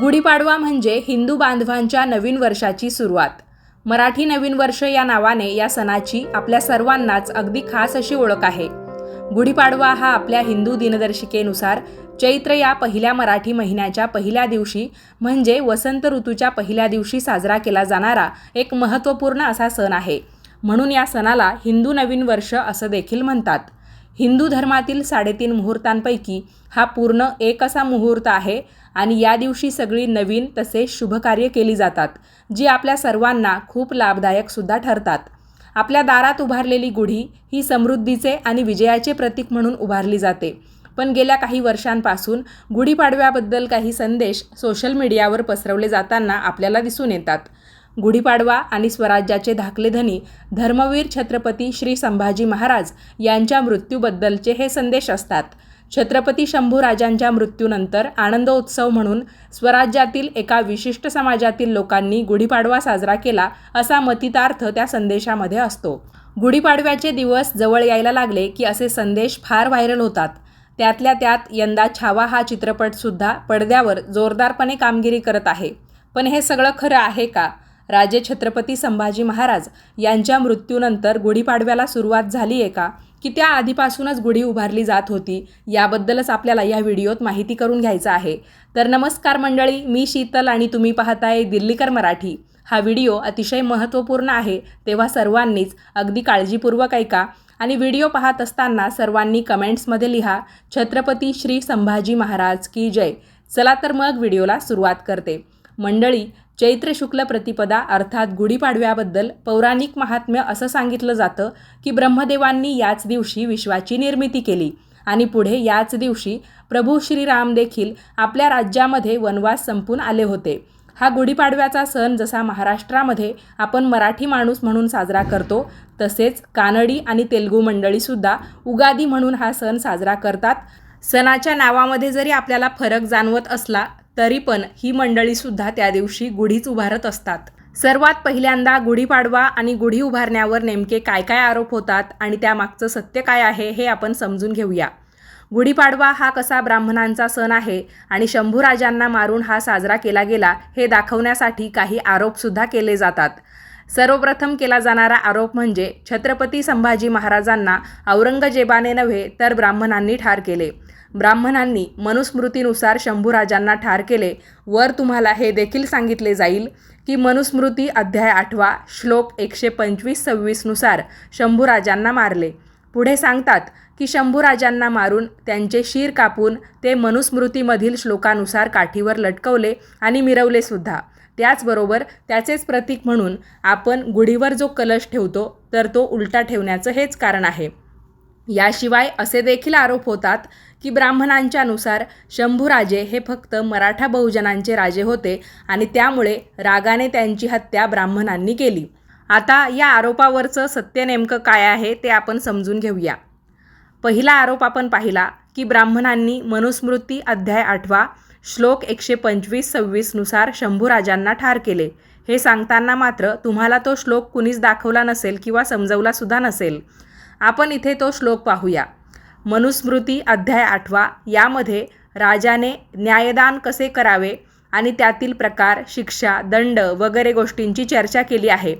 गुढीपाडवा म्हणजे हिंदू बांधवांच्या नवीन वर्षाची सुरुवात. मराठी नवीन वर्ष या नावाने या सणाची आपल्या सर्वांनाच अगदी खास अशी ओळख आहे. गुढीपाडवा हा आपल्या हिंदू दिनदर्शिकेनुसार चैत्र या पहिल्या मराठी महिन्याच्या पहिल्या दिवशी म्हणजे वसंत ऋतूच्या पहिल्या दिवशी साजरा केला जाणारा एक महत्त्वपूर्ण असा सण आहे. म्हणून या सणाला हिंदू नवीन वर्ष असं देखील म्हणतात. हिंदू धर्मातील साडेतीन मुहूर्तांपैकी हा पूर्ण एक असा मुहूर्त आहे आणि या दिवशी सगळी नवीन तसेच शुभकार्य केली जातात जी आपल्या सर्वांना खूप लाभदायकसुद्धा ठरतात. आपल्या दारात उभारलेली गुढी ही समृद्धीचे आणि विजयाचे प्रतीक म्हणून उभारली जाते. पण गेल्या काही वर्षांपासून गुढीपाडव्याबद्दल काही संदेश सोशल मीडियावर पसरवले जाताना आपल्याला दिसून येतात. गुढीपाडवा आणि स्वराज्याचे धाकलेधनी धर्मवीर छत्रपती श्री संभाजी महाराज यांच्या मृत्यूबद्दलचे हे संदेश असतात. छत्रपती शंभूराजांच्या मृत्यूनंतर आनंदोत्सव म्हणून स्वराज्यातील एका विशिष्ट समाजातील लोकांनी गुढीपाडवा साजरा केला असा मतितार्थ त्या संदेशामध्ये असतो. गुढीपाडव्याचे दिवस जवळ यायला लागले की असे संदेश फार व्हायरल होतात. त्यातल्या त्यात यंदा छावा हा चित्रपटसुद्धा पडद्यावर जोरदारपणे कामगिरी करत आहे. पण हे सगळं खरं आहे का? राजे छत्रपती संभाजी महाराज यांच्या मृत्यूनंतर गुढीपाडव्याला सुरुवात झाली आहे का? की त्या आधीपासूनच गुढी उभारली जात होती? याबद्दलच आपल्याला या व्हिडिओत माहिती करून घ्यायचं आहे. तर नमस्कार मंडळी मी शीतल आणि तुम्ही पाहताय दिल्लीकर मराठी. हा व्हिडिओ अतिशय महत्त्वपूर्ण आहे तेव्हा सर्वांनीच अगदी काळजीपूर्वक ऐका आणि व्हिडिओ पाहत असताना सर्वांनी कमेंट्समध्ये लिहा छत्रपती श्री संभाजी महाराज की जय. चला तर मग व्हिडिओला सुरुवात करते. मंडळी चैत्र शुक्ल प्रतिपदा अर्थात गुढीपाडव्याबद्दल पौराणिक महात्म्य असं सांगितलं जातं की ब्रह्मदेवांनी याच दिवशी विश्वाची निर्मिती केली. आणि पुढे याच दिवशी प्रभू श्रीराम देखील आपल्या राज्यामध्ये वनवास संपून आले होते. हा गुढीपाडव्याचा सण जसा महाराष्ट्रामध्ये आपण मराठी माणूस म्हणून साजरा करतो तसेच कानडी आणि तेलगू मंडळीसुद्धा उगादी म्हणून हा सण साजरा करतात. सणाच्या नावामध्ये जरी आपल्याला फरक जाणवत असला तरी पण ही मंडळीसुद्धा त्या दिवशी गुढीच उभारत असतात. सर्वात पहिल्यांदा गुढीपाडवा आणि गुढी उभारण्यावर नेमके काय काय आरोप होतात आणि त्यामागचं सत्य काय आहे हे आपण समजून घेऊया. गुढीपाडवा हा कसा ब्राह्मणांचा सण आहे आणि शंभूराजांना मारून हा साजरा केला गेला हे दाखवण्यासाठी काही आरोपसुद्धा केले जातात. सर्वप्रथम केला जाणारा आरोप म्हणजे छत्रपती संभाजी महाराजांना औरंगजेबाने नव्हे तर ब्राह्मणांनी ठार केले. ब्राह्मणांनी मनुस्मृतीनुसार शंभूराजांना ठार केले. वर तुम्हाला हे देखील सांगितले जाईल की मनुस्मृती अध्याय आठवा श्लोक एकशे पंचवीस सव्वीसनुसार शंभूराजांना मारले. पुढे सांगतात की शंभूराजांना मारून त्यांचे शीर कापून ते मनुस्मृतीमधील श्लोकानुसार काठीवर लटकवले आणि मिरवले सुद्धा. त्याचबरोबर त्याचेच प्रतीक म्हणून आपण गुढीवर जो कलश ठेवतो तर तो उलटा ठेवण्याचं हेच कारण आहे. याशिवाय असे देखील आरोप होतात की ब्राह्मणांच्यानुसार शंभूराजे हे फक्त मराठा बहुजनांचे राजे होते आणि त्यामुळे रागाने त्यांची हत्या ब्राह्मणांनी केली. आता या आरोपावरचं सत्य नेमकं काय आहे ते आपण समजून घेऊया. पहिला आरोप आपण पाहिला की ब्राह्मणांनी मनुस्मृती अध्याय आठवा श्लोक एकशे पंचवीस सव्वीसनुसार शंभूराजांना ठार केले. हे सांगताना मात्र तुम्हाला तो श्लोक कुणीच दाखवला नसेल किंवा समजवलासुद्धा नसेल. आपण इथे तो श्लोक पाहूया. मनुस्मृती अध्याय आठवा. यामध्ये राजाने न्यायदान कसे करावे आणि त्यातील प्रकार शिक्षा दंड वगैरे गोष्टींची चर्चा केली आहे.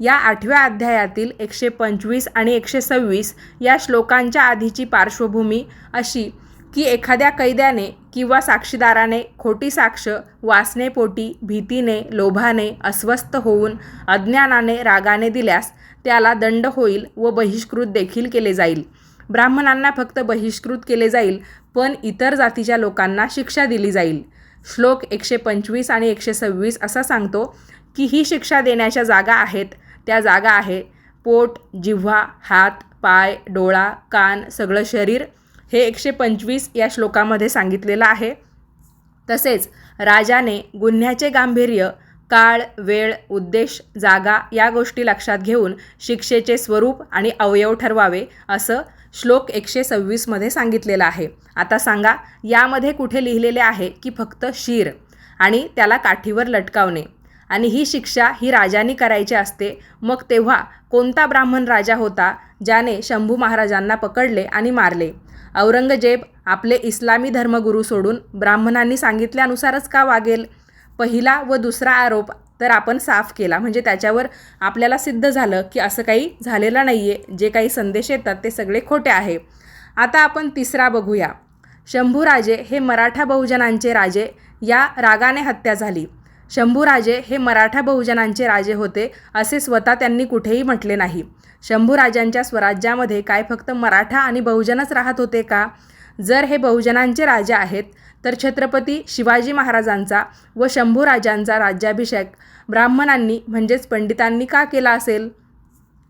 या आठव्या अध्यायातील एकशे पंचवीस आणि एकशे सव्वीस या श्लोकांच्या आधीची पार्श्वभूमी अशी की एखाद्या कैद्याने किंवा साक्षीदाराने खोटी साक्ष वासनेपोटी भीतीने लोभाने अस्वस्थ होऊन अज्ञानाने रागाने दिल्यास त्याला दंड होईल व बहिष्कृत देखील केले जाईल. ब्राह्मणांना फक्त बहिष्कृत केले जाईल पण इतर जातीच्या लोकांना शिक्षा दिली जाईल. श्लोक एकशे पंचवीस आणि एकशे सव्वीस असा सांगतो की ही शिक्षा देण्याच्या जागा आहेत त्या जागा आहे. पोट जिव्हा हात पाय डोळा कान सगळं शरीर हे एकशे पंचवीस या श्लोकामध्ये सांगितलेलं आहे. तसेच राजाने गुन्ह्याचे गांभीर्य काळ वेळ उद्देश जागा या गोष्टी लक्षात घेऊन शिक्षेचे स्वरूप आणि अवयव ठरवावे असं श्लोक एकशे सव्वीसमध्ये सांगितलेलं आहे. आता सांगा यामध्ये कुठे लिहिलेले आहे की फक्त शीर आणि त्याला काठीवर लटकावणे? आणि ही शिक्षा ही राजांनी करायची असते मग तेव्हा कोणता ब्राह्मण राजा होता ज्याने शंभू महाराजांना पकडले आणि मारले? औरंगजेब आपले इस्लामी धर्मगुरू सोडून ब्राह्मणांनी सांगितल्यानुसारच का वागेल? पहिला व दुसरा आरोप तर आपण साफ केला. म्हणजे त्याच्यावर आपल्याला सिद्ध झालं की असं काही झालेलं नाही आहे जे काही संदेश येतात ते सगळे खोटे आहे. आता आपण तिसरा बघूया. शंभूराजे हे मराठा बहुजनांचे राजे. या रागाने हत्या झाली. शंभूराजे हे मराठा बहुजनांचे राजे होते असे स्वतः त्यांनी कुठेही म्हटले नाही. शंभूराजांच्या स्वराज्यामध्ये काय फक्त मराठा आणि बहुजनच राहत होते का? जर हे बहुजनांचे राजे आहेत तर छत्रपती शिवाजी महाराजांचा व शंभूराजांचा राज्याभिषेक ब्राह्मणांनी म्हणजेच पंडितांनी का केला असेल?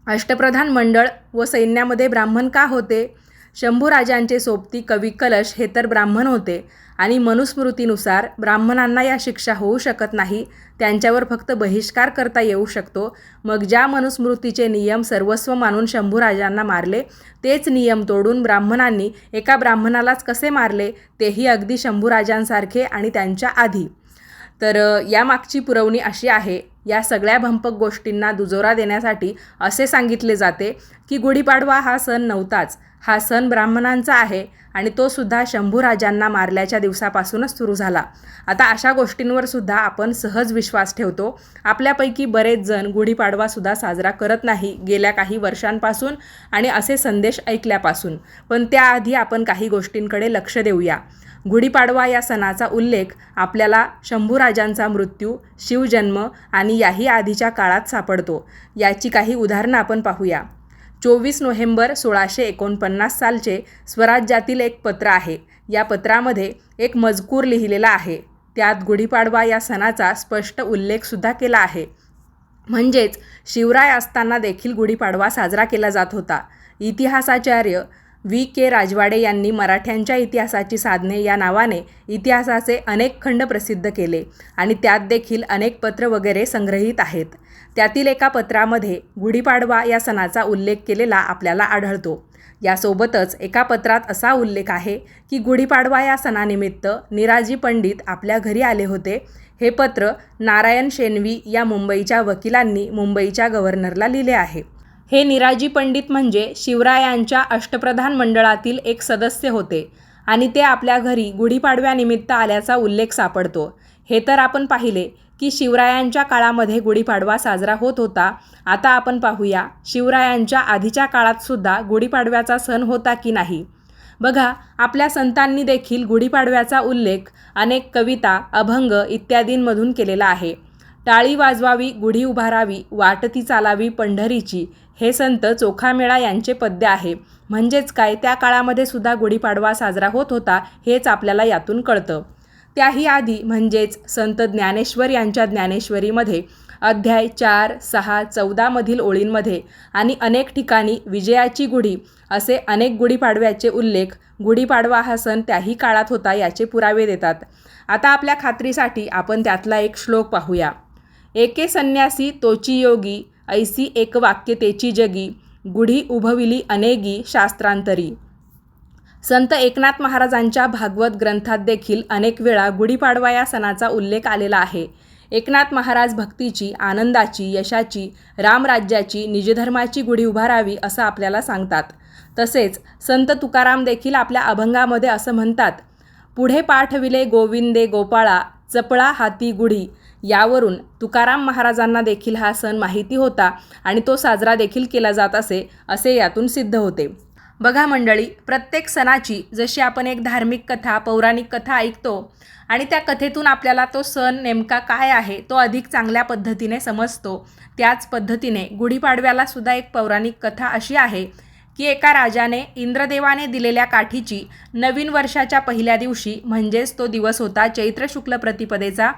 अष्टप्रधान मंडळ व सैन्यामध्ये ब्राह्मण का होते? शंभूराजांचे सोबती कवी कलश हे तर ब्राह्मण होते आणि मनुस्मृतीनुसार ब्राह्मणांना या शिक्षा होऊ शकत नाही त्यांच्यावर फक्त बहिष्कार करता येऊ शकतो. मग ज्या मनुस्मृतीचे नियम सर्वस्व मानून शंभूराजांना मारले तेच नियम तोडून ब्राह्मणांनी एका ब्राह्मणालाच कसे मारले तेही अगदी शंभूराजांसारखे आणि त्यांच्या आधी. तर यामागची पुरवणी अशी आहे या सगळ्या भंपक गोष्टींना दुजोरा देण्यासाठी असे सांगितले जाते की गुढीपाडवा हा सण नव्हताच. हा सण ब्राह्मणांचा आहे आणि तो सुद्धा शंभूराजांना मारल्याच्या दिवसापासूनच सुरू झाला. आता अशा गोष्टींवर सुद्धा आपण सहज विश्वास ठेवतो. आपल्यापैकी बरेच जण गुढीपाडवासुद्धा साजरा करत नाही गेल्या काही वर्षांपासून आणि असे संदेश ऐकल्यापासून. पण त्याआधी आपण काही गोष्टींकडे लक्ष देऊया. गुढीपाडवा या सणाचा उल्लेख आपल्याला शंभूराजांचा मृत्यू शिवजन्म आणि याही आधीच्या काळात सापडतो. याची काही उदाहरणं आपण पाहूया. चोवीस नोव्हेंबर सोळाशे एकोणपन्नास सालचे स्वराज्यातील एक पत्र आहे. या पत्रामध्ये एक मजकूर लिहिलेला आहे. त्यात गुढीपाडवा या सणाचा स्पष्ट उल्लेखसुद्धा केला आहे. म्हणजेच शिवराय असताना देखील गुढीपाडवा साजरा केला जात होता. इतिहासाचार्य व्ही. के. राजवाडे यांनी मराठ्यांच्या इतिहासाची साधने या नावाने इतिहासाचे अनेक खंड प्रसिद्ध केले आणि त्यात देखील अनेक पत्र वगैरे संग्रहित आहेत. त्यातील एका पत्रामध्ये गुढीपाडवा या सणाचा उल्लेख केलेला आपल्याला आढळतो. यासोबतच एका पत्रात असा उल्लेख आहे की गुढीपाडवा या सणानिमित्त निराजी पंडित आपल्या घरी आले होते. हे पत्र नारायण शेनवी या मुंबईच्या वकिलांनी मुंबईच्या गव्हर्नरला लिहिले आहे. हे निराजी पंडित म्हणजे शिवरायांच्या अष्टप्रधान मंडळातील एक सदस्य होते आणि ते आपल्या घरी गुढीपाडव्यानिमित्त आल्याचा उल्लेख सापडतो. हे तर आपण पाहिले की शिवरायांच्या काळामध्ये गुढीपाडवा साजरा होत होता. आता आपण पाहूया शिवरायांच्या आधीच्या काळातसुद्धा गुढीपाडव्याचा सण होता की नाही. बघा आपल्या संतांनी देखील गुढीपाडव्याचा उल्लेख अनेक कविता अभंग इत्यादींमधून केलेला आहे. टाळी वाजवावी गुढी उभारावी वाटती चालावी पंढरीची हे संत चोखामेळा यांचे पद्य आहे. म्हणजेच काय? त्या काळामध्ये सुद्धा गुढीपाडवा साजरा होत होता हेच आपल्याला यातून कळतं. त्याही आधी म्हणजेच संत ज्ञानेश्वर यांच्या ज्ञानेश्वरीमध्ये अध्याय चार सहा चौदामधील ओळींमध्ये आणि अनेक ठिकाणी विजयाची गुढी असे अनेक गुढीपाडव्याचे उल्लेख गुढीपाडवा हा सण त्याही काळात होता याचे पुरावे देतात. आता आपल्या खात्रीसाठी आपण त्यातला एक श्लोक पाहूया. एके संन्यासी तोची योगी ऐसी एक वाक्यतेची जगी गुढी उभविली अनेगी शास्त्रांतरी. संत एकनाथ महाराजांच्या भागवत ग्रंथात देखील अनेक वेळा गुढीपाडवा या सणाचा उल्लेख आलेला आहे. एकनाथ महाराज भक्तीची आनंदाची यशाची रामराज्याची निजधर्माची गुढी उभारावी असं आपल्याला सांगतात. तसेच संत तुकाराम देखील आपल्या अभंगामध्ये असं म्हणतात पुढे पाठविले गोविंदे गोपाळा चपळा हाती गुढी. यावरून तुकाराम महाराजांना देखील हा सण माहिती होता आणि तो साजरा देखील केला जात असे असे यातून सिद्ध होते. बघा मंडळी प्रत्येक सणाची जशी आपण एक धार्मिक कथा पौराणिक कथा ऐकतो आणि त्या कथेतून आपल्याला तो सण नेमका काय आहे तो अधिक चांगल्या पद्धतीने समजतो. त्याच पद्धतीने गुढीपाडव्याला सुद्धा एक पौराणिक कथा अशी आहे की एका राजाने इंद्रदेवाने दिलेल्या काठीची नवीन वर्षाच्या पहिल्या दिवशी म्हणजेच तो दिवस होता चैत्र शुक्ल प्रतिपदेचा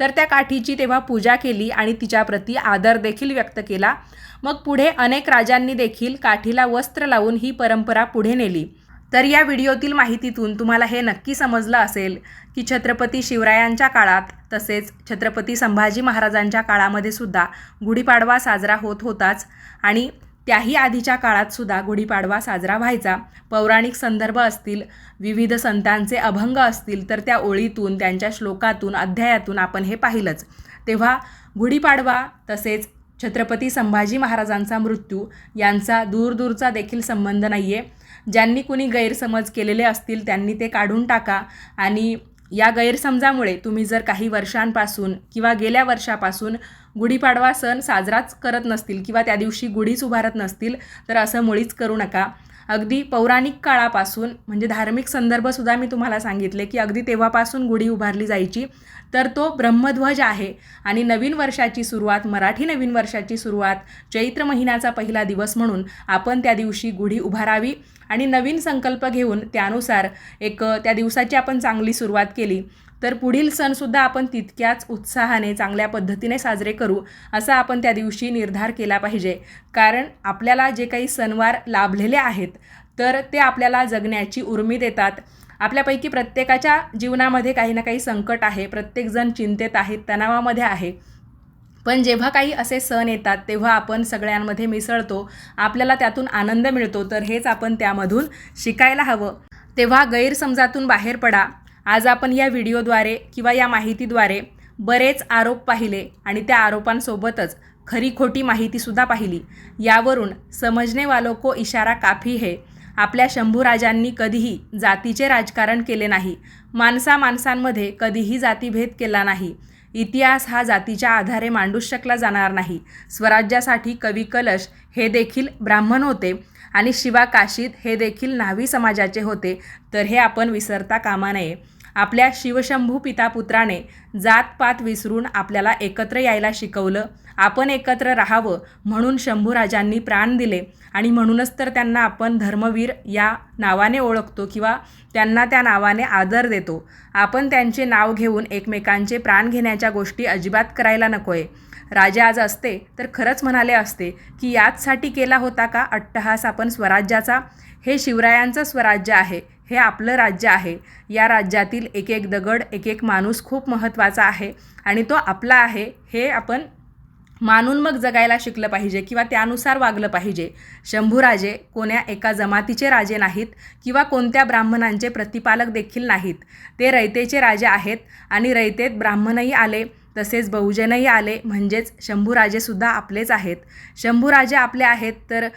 तर त्या काठीची तेव्हा पूजा केली आणि तिच्याप्रती आदर देखील व्यक्त केला. मग पुढे अनेक राजांनी देखील काठीला वस्त्र लावून ही परंपरा पुढे नेली. तर या व्हिडिओतील माहितीतून तुम्हाला हे नक्की समजलं असेल की छत्रपती शिवरायांच्या काळात तसेच छत्रपती संभाजी महाराजांच्या काळामध्ये सुद्धा गुढीपाडवा साजरा होत होताच आणि त्याही आधीच्या काळात सुद्धा गुढीपाडवा साजरा व्हायचा. पौराणिक संदर्भ असतील विविध संतांचे अभंग असतील तर त्या ओळीतून त्यांच्या श्लोकातून अध्यायातून आपण हे पाहिलंच. तेव्हा गुढीपाडवा तसेच छत्रपती संभाजी महाराजांचा मृत्यू यांचा दूरदूरचा देखील संबंध नाही आहे ज्यांनी कुणी गैरसमज केलेले असतील त्यांनी ते काढून टाका आणि या गैरसमजामुळे तुम्ही जर काही वर्षांपासून किंवा गेल्या वर्षापासून गुढीपाडवा सण साजराच करत नसतील किंवा त्या दिवशी गुढीच उभारत नसतील तर असं मुळीच करू नका. अगदी पौराणिक काळापासून म्हणजे धार्मिक संदर्भसुद्धा मी तुम्हाला सांगितले की अगदी तेव्हापासून गुढी उभारली जायची. तर तो ब्रह्मध्वज आहे आणि नवीन वर्षाची सुरुवात मराठी नवीन वर्षाची सुरुवात चैत्र महिन्याचा पहिला दिवस म्हणून आपण त्या दिवशी गुढी उभारावी आणि नवीन संकल्प घेऊन त्यानुसार एक त्या दिवसाची आपण चांगली सुरुवात केली. तर पुढील सणसुद्धा आपण तितक्याच उत्साहाने चांगल्या पद्धतीने साजरे करू असा आपण त्या दिवशी निर्धार केला पाहिजे. कारण आपल्याला जे काही सणवार लाभलेले आहेत तर ते आपल्याला जगण्याची उर्मी देतात. आपल्यापैकी प्रत्येकाच्या जीवनामध्ये काही ना काही संकट आहे प्रत्येकजण चिंतेत आहे तणावामध्ये आहे. पण जेव्हा काही असे सण येतात तेव्हा आपण सगळ्यांमध्ये मिसळतो आपल्याला त्यातून आनंद मिळतो. तर हेच आपण त्यामधून शिकायला हवं. तेव्हा गैरसमजातून बाहेर पडा. आज आपण या व्हिडिओद्वारे किंवा या माहितीद्वारे बरेच आरोप पाहिले आणि त्या आरोपांसोबतच खरी खोटी माहितीसुद्धा पाहिली. यावरून समजणेवालो को इशारा काफी हे. आपल्या शंभूराजांनी कधीही जातीचे राजकारण केले नाही. माणसा माणसांमध्ये कधीही जातीभेद केला नाही. इतिहास हा जातीच्या आधारे मांडूच शकला जाणार नाही. स्वराज्यासाठी कवी कलश हे देखील ब्राह्मण होते आणि शिवा काशीद हे देखील न्हावी समाजाचे होते. तर हे आपण विसरता कामा नये. आपल्या शिवशंभू पितापुत्राने जातपात विसरून आपल्याला एकत्र यायला शिकवलं. आपण एकत्र राहावं म्हणून शंभूराजांनी प्राण दिले. आणि म्हणूनच तर त्यांना आपण धर्मवीर या नावाने ओळखतो किंवा त्यांना त्या नावाने आदर देतो. आपण त्यांचे नाव घेऊन एकमेकांचे प्राण घेण्याच्या गोष्टी अजिबात करायला नको आहे राजा आज असते तर खरंच म्हणाले असते की याचसाठी केला होता का अट्टहास आपण स्वराज्याचा? हे शिवरायांचं स्वराज्य आहे. हे आपलं राज्य आहे. या राज्यातील एक एक दगड एक एक माणूस खूप महत्त्वाचा आहे आणि तो आपला आहे. हे आपण मानून मग जगायला शिकलं पाहिजे किंवा त्यानुसार वागलं पाहिजे. शंभूराजे कोण्या एका जमातीचे राजे नाहीत किंवा कोणत्या ब्राह्मणांचे प्रतिपालक देखील नाहीत. ते रयतेचे राजे आहेत आणि रयतेत ब्राह्मणही आले तसेच बहुजनही आले म्हणजेच शंभूराजेसुद्धा आपलेच आहेत. शंभूराजे आपले आहेत तर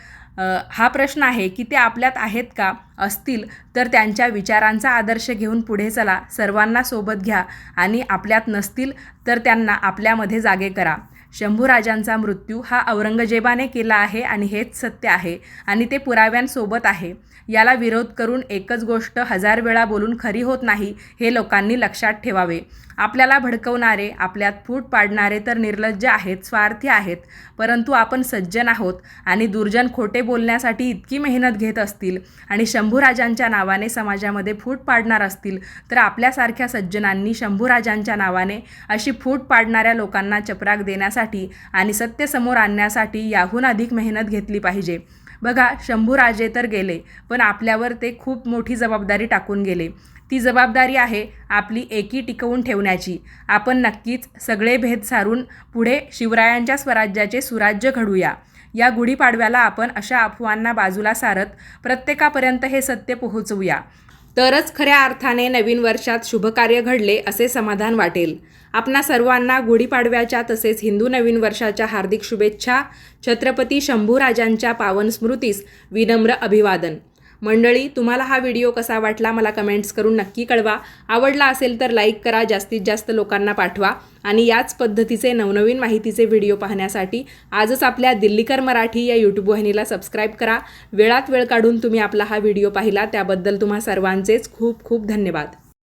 हा प्रश्न आहे की ते आपल्यात आहेत का? असतील तर त्यांच्या विचारांचा आदर्श घेऊन पुढे चला. सर्वांना सोबत घ्या आणि आपल्यात नसतील तर त्यांना आपल्यामध्ये जागे करा. शंभूराजांचा मृत्यू हा औरंगजेबाने केला आहे आणि हेच सत्य आहे आणि ते पुराव्यांसोबत आहे. याला विरोध करून एकच गोष्ट हजार वेळा बोलून खरी होत नाही हे लोकांनी लक्षात ठेवावे. आपल्याला भडकवणारे आपल्यात फूट पाडणारे तर निर्लज्ज आहेत स्वार्थी आहेत. परंतु आपण सज्जन आहोत आणि दुर्जन खोटे बोलण्यासाठी इतकी मेहनत घेत असतील आणि शंभूराजांच्या नावाने समाजामध्ये फूट पाडणार असतील तर आपल्यासारख्या सज्जनांनी शंभूराजांच्या नावाने अशी फूट पाडणाऱ्या लोकांना चपराक देण्यासाठी आणि सत्य समोर आणण्यासाठी याहून अधिक मेहनत घेतली पाहिजे. बघा शंभूराजे तर गेले पण आपल्यावर ते खूप मोठी जबाबदारी टाकून गेले. ती जबाबदारी आहे आपली एकी टिकवून ठेवण्याची. आपण नक्कीच सगळे भेद सारून पुढे शिवरायांच्या स्वराज्याचे सुराज्य घडूया. या गुढीपाडव्याला आपण अशा अफवांना बाजूला सारत प्रत्येकापर्यंत हे सत्य पोहोचवूया. तरच खऱ्या अर्थाने नवीन वर्षात शुभकार्य घडले असे समाधान वाटेल. आपणा सर्वांना गुढीपाडव्याच्या तसेच हिंदू नवीन वर्षाच्या हार्दिक शुभेच्छा. छत्रपती शंभूराजांच्या पावन स्मृतीस विनम्र अभिवादन. मंडळी तुम्हाला हा व्हिडिओ कसा वाटला मला कमेंट्स करून नक्की कळवा. आवडला असेल तर लाईक करा जास्तीत जास्त लोकांना पाठवा. आणि याच पद्धतीचे नवनवीन माहितीचे व्हिडिओ पाहण्यासाठी आजच आपल्या दिल्लीकर मराठी या यूट्यूब वाहिनीला सबस्क्राईब करा. वेळात वेळ काढून तुम्ही आपला हा व्हिडिओ पाहिला त्याबद्दल तुम्हा सर्वांचेच खूप खूप धन्यवाद.